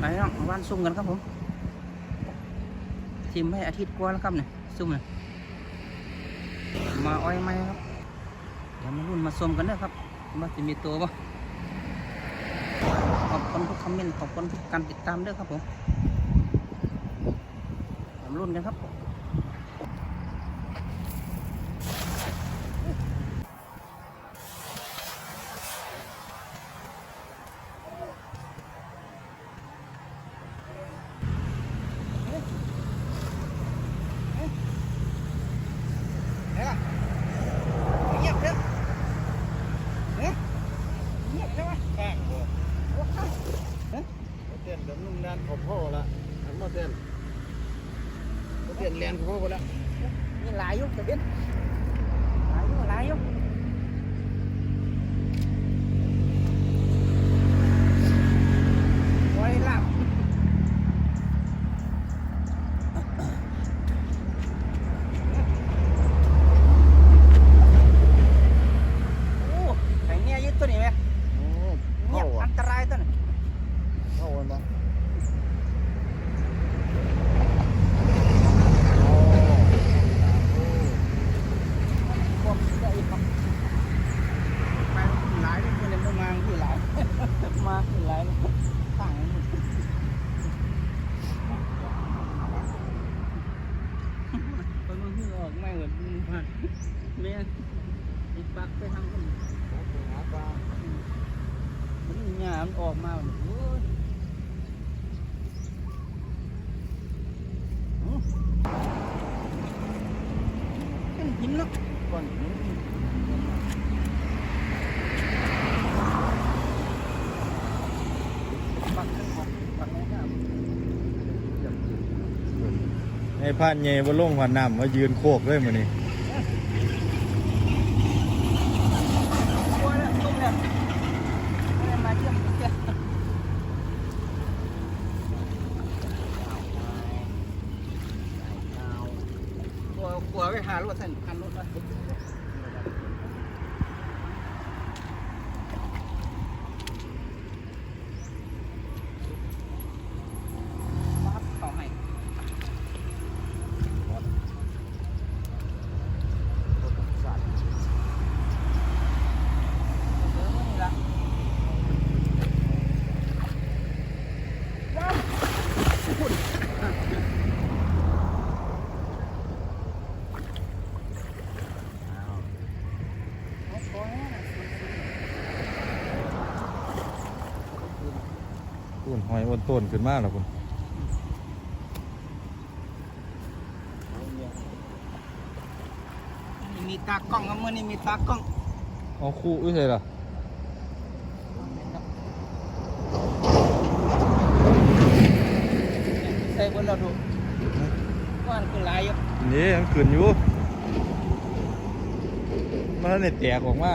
ไปน้องวันซุ่มกันครับผมชิมให้อาทิตย์กว่าแล้วครับเนี่ยซุ่มเนี่ยมาอ้อยไหมครับเดี๋ยวมารุ่นมาส้มกันเด้อครับว่าจะมีตัวบ่ขอบคุณทุกคอมเมนต์ขอบคุณทุกการติดตามเด้อครับผมมารุ่นกันครับ เงียบเถอะเอ๊ะเงียบใช่ไหม ข้างบ่ โอ้ข้าง เต้นกับนุ่มด้านขอบพ่อละอันมาเต้นมาเต้ นแลนขอบพ่อไปละ มีหลายอยุกจะเป็นหลายอยุหลายอยุไว้ลับโอ้ไข่เนี่ยยึดตัวนี้ไหม โอ้ เงีย เข้า บ อะ อันตรายตัวนี้ เข้าอะบ่โอ้ พวกเสื้ออีกครับไปหลายที่คนเดินมาที่หลาย มาที่หลายต่างกันหมดคนมันที่ออกไม่เหมือนมึงผ่านเมียอีปักไปทางคนไปหาปลามันหยามนออกมาโอ้ยอื้อเป็นหินเนาะก้อน ปักขึ้นของปักไม่ได้ ในพานเย่บ่ลงหันน้ำมายืนโคกเลยมื้อนี้กลัวแล้วตุ้มแล้วไม่ได้มาเยี่ยมเจ้ากลัวขัวไปหารถท่านพันรถนะปั๊บเข้าให้ เดี๋ยวนี่ละว้าวพุ่นเอาพอแล้วนะ คุณหอยอ้นต้นขึ้นมาแล้วคุณนี่มีตากล้องครับมื่อนี้มีตากล้องเอาคู่อุ้ยใช่ล่ะใส่บนเราดูว่านคือหลายอยู่นี่มันขึ้นอยู่มันเนี่ยแตกออกมา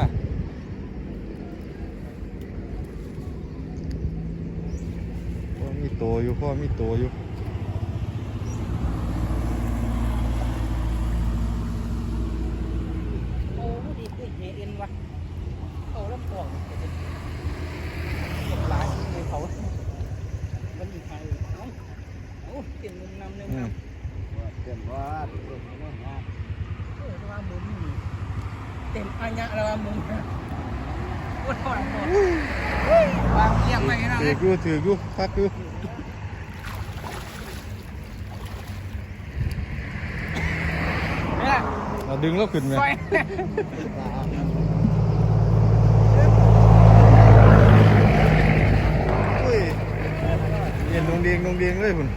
พ่อมีโตอยู่พ่อมีโตอยู่โอ้ดีเฮเอ็นวะโอ้แล้วปวดเก็บหลายในเขามันมีใครเอ้าเอ้าเปลี่ยนมุมนำเลยอืนะมเต็มวาดเต็มวาดเออว่ามุมนี่เต็มอัญญะแล้วว่ามุม นะโอ้ยปวดปวดวางเอียงไปนะถืเลอกูถือกูพักกูเราดึงแล้วขึ้นไหมไปอุ้ยเย็นลงเดียงลงเดียงเลยคุณ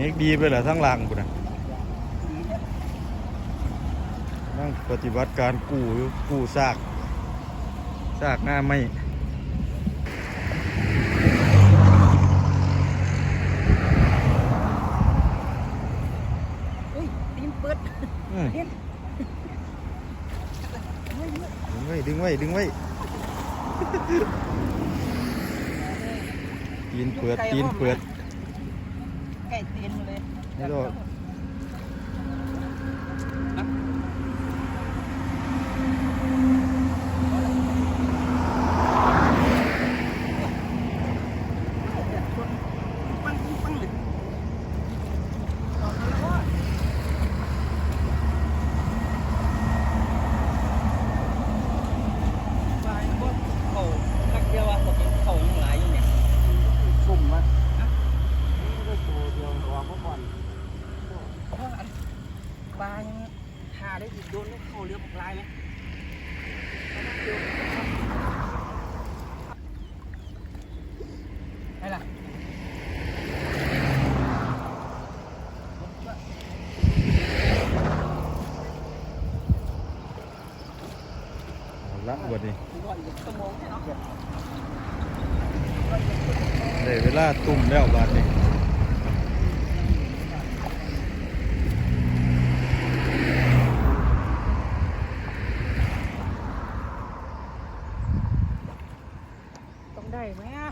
เน็กดีไปเหรอทั้งหลังคุณนะนั่งปฏิบัติการกู้อยู่กู้ซากซากหน้าไม่อุ้ยตีนเปิดอืมเห็นดึงไว้ ดึงไว้ ดึงไว้ตีนเปิดตีนเปิด ไก่ตีนเลย ไม่รู้ดน นะาได้ดิโดนเข้าเรือปลายไหมไปล่ะ เอาละวันนี้ ผมว่าอีกชั่วโมงเนี่ยเนาะ ได้เวลาตุ่มแล้วบาดนี้ต้องได้ไหมอะ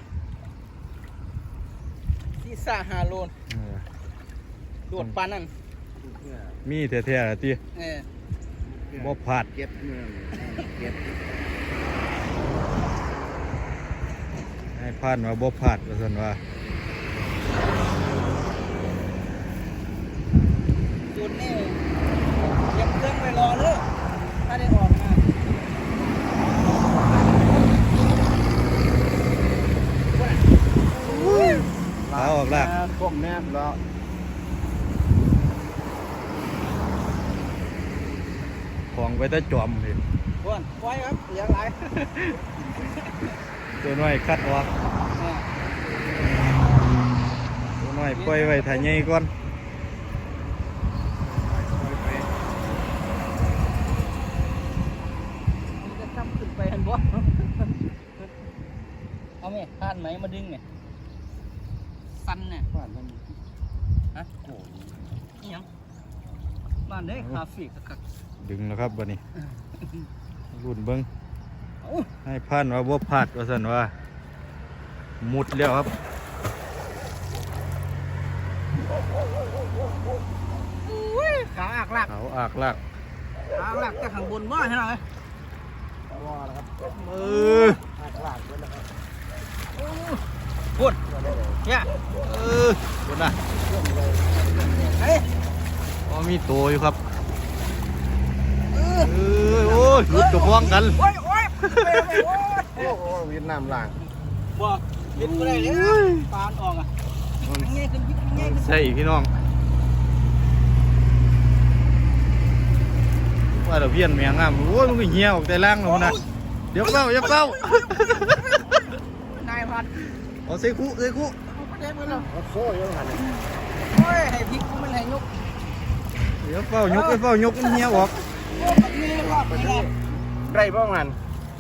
ที่ซ่าฮาโลนเออโดดปานนั่นมีแท้ๆล่ะติเออบ่พลาด เก็บเมืองเก็บ ให้ผ่านว่าบ่พลาดว่าซั่นว่าจุดนี่เก็บเครื่องไปรอเลยถ้าได้ออกมาขาออกลากก้มแนบแล้วของไปแต่จอมเห็นบ้วนไว้ครับเหลือหลาย ตัวน้อยคัดออกเออตัวน้อยปล่อยไว้ถ้าใหญ่ก่อนมันจะซ้ำขึ้นไปเห็นบ่เอาไหมพานไหมมาดึงเนี่ยสันเนี่ยบ้านมันฮะโอ้ยอิหยังบ้านเด้คาเฟ่คักดึงแล้วครับบัดนี้รุ่นเบิ่งๆเอ้า ให้ผ่านว่าบ่พลาดว่าซั่นว่า มุดแล้วครับอุ้ยขาอักหลักเขาอากลากขาอักหลักจากข้างบนบ่ใช่ไหมว่าแล้วครับเออหักหลากเลยนะครับพูดเนี่ยเออพุ่นน่ะเฮ้ยอ๋อมีตัวอยู่ครับเออเออโอ้ยหลุดกับพ้องกัน โอ้ยโอ้ยไปไปโอ้ยโอ้โหเวียดนามล่างบ่ยิบก็ได้เลยปานออกอะยิบง่ายขึ้นยิบง่ายขึ้นใช่พี่น้องว่าเราเพี้ยนแมงงามโอ้ยมันก็เหี่ยวออกแต่ล่างแล้วนะเดี๋ยวเฝ้าเดี๋ยวเฝ้านายพันเอาใส่คุใส่คุเด็กไปแล้วเขาโซ่เยอะขนาดนี้โอ้ยให้พริกกูมันให้ยกเดี๋ยวเฝ้ายกไปเฝ้ายกมันเหี่ยวออกโอ้แบบนี้รอบนี้รอบได้บ้างมัน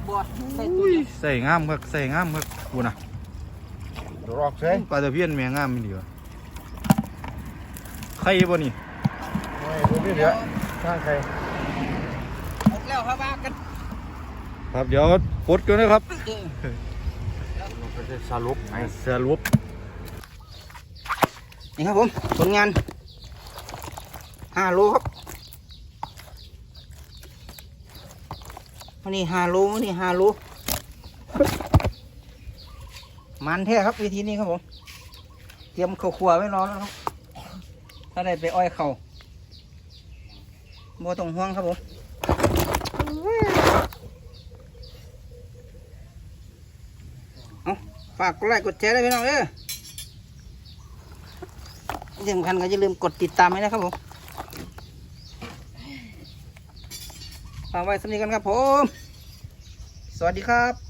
บัวใส่ตัวอุ้ยเดียวใส่งามครับใส่งามครับกูนะรอกเซ่ปลาตะเพียนแมงงามมันดีวะใครบ่นี่ไม่รู้พี่เดี๋ยวข้างใครหมดแล้วครับว่ากันครับเดี๋ยวปลดกันนะครับเออมันก็จะสรุปไอ้สรุปนี่ครับผมผลงานห้าโลครับ วันนี้ห้าโลวันนี้ห้าโลมันแท้ครับวิธีนี้ครับผม เตรียมข้าวคั่วไว้รอแล้วครับ ถ้าได้ไปอ้อยเขาโมต้องห่วงครับผมเอาฝากกดไลค์กดแชร์ด้วยพี่น้องเด้อที่สำคัญก็อย่าลืมกดติดตามให้นะครับผม ฝากไว้สำนีกันครับผม สวัสดีครับ